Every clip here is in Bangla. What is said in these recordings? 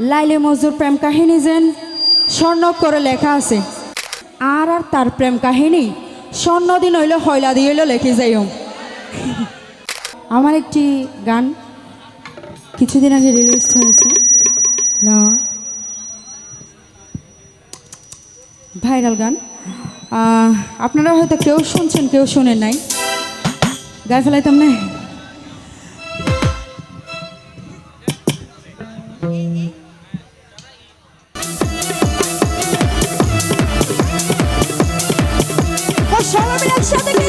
লাইলে মজুর প্রেম কাহিনী যেন স্বর্ণ করে লেখা আছে। আর আর তার প্রেম কাহিনী স্বর্ণ দিন হইলে হয়লা দিয়ে হইলে লেখে যাইও। আমার একটি গান কিছুদিন আগে রিলিজ হয়েছে। না। ভাইরাল গান। আপনারা হয়তো কেউ শুনছেন, কেউ শোনেন নাই। গায়ে ফেলাইতাম না।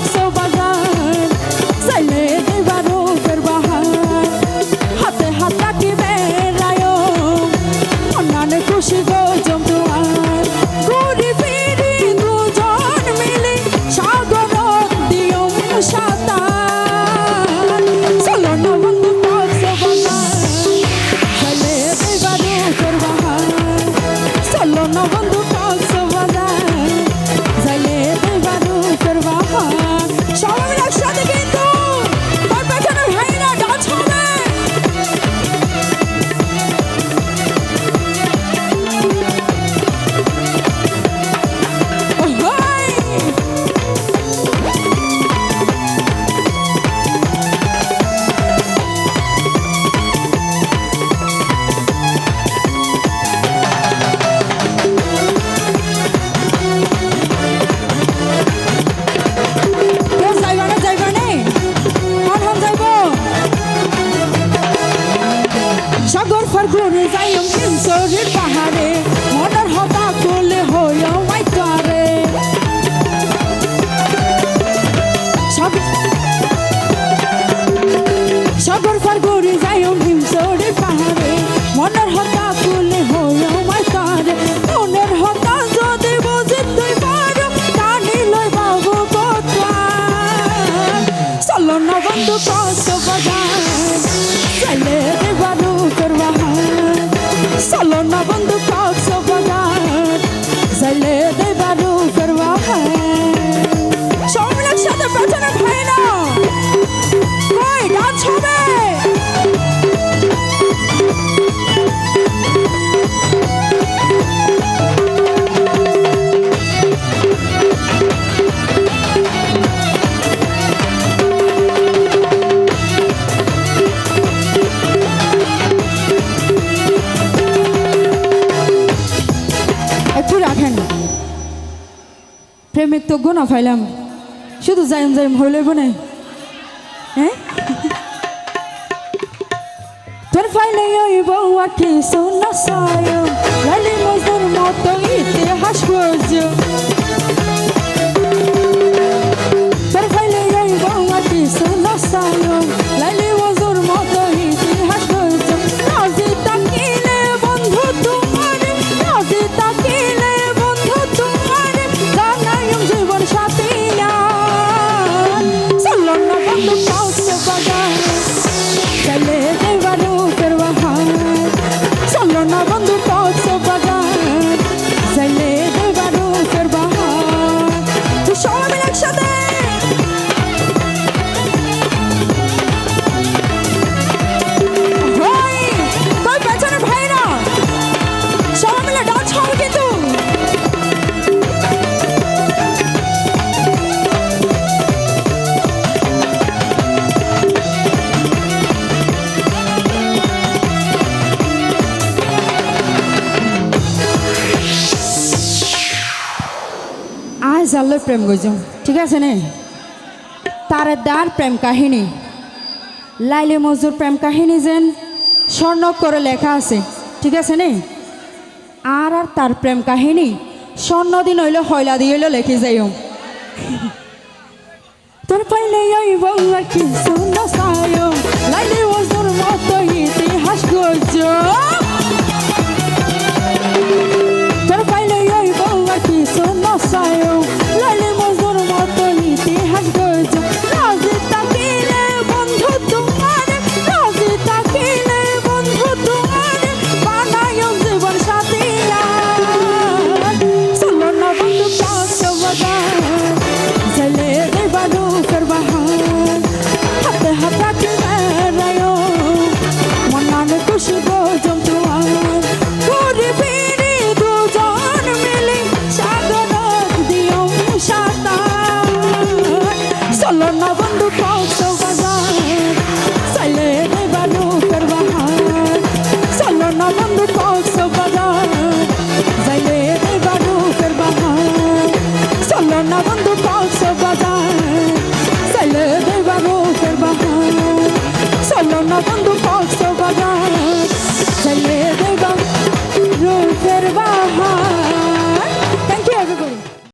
so চলো না বন্ধু কষ্ট বাজার। চাইলে দেবারু করবাহার চলো না বন্ধু প্রেমিক তো গোনা ফাইলাম। শুধু যাইম যাইম লইব না। হ্যাঁ তোর ফাইলে ওই বউ আখি সোনা সায়। লালি মজুর মতো ইতিহাস খোঁজ। না বন্ধু আজ জানলে প্রেম গজম ঠিক আছে নে তার দার প্রেম কাহিনী লাইলে মজুর প্রেম কাহিনী যেন স্বর্ণ করে লেখা আছে ঠিক আছে নে আর আর তার প্রেম কাহিনী স্বর্ণ দিন হইলে হয়লা দিয়ে হইলে লেখে যাইও তোর পাইলে কি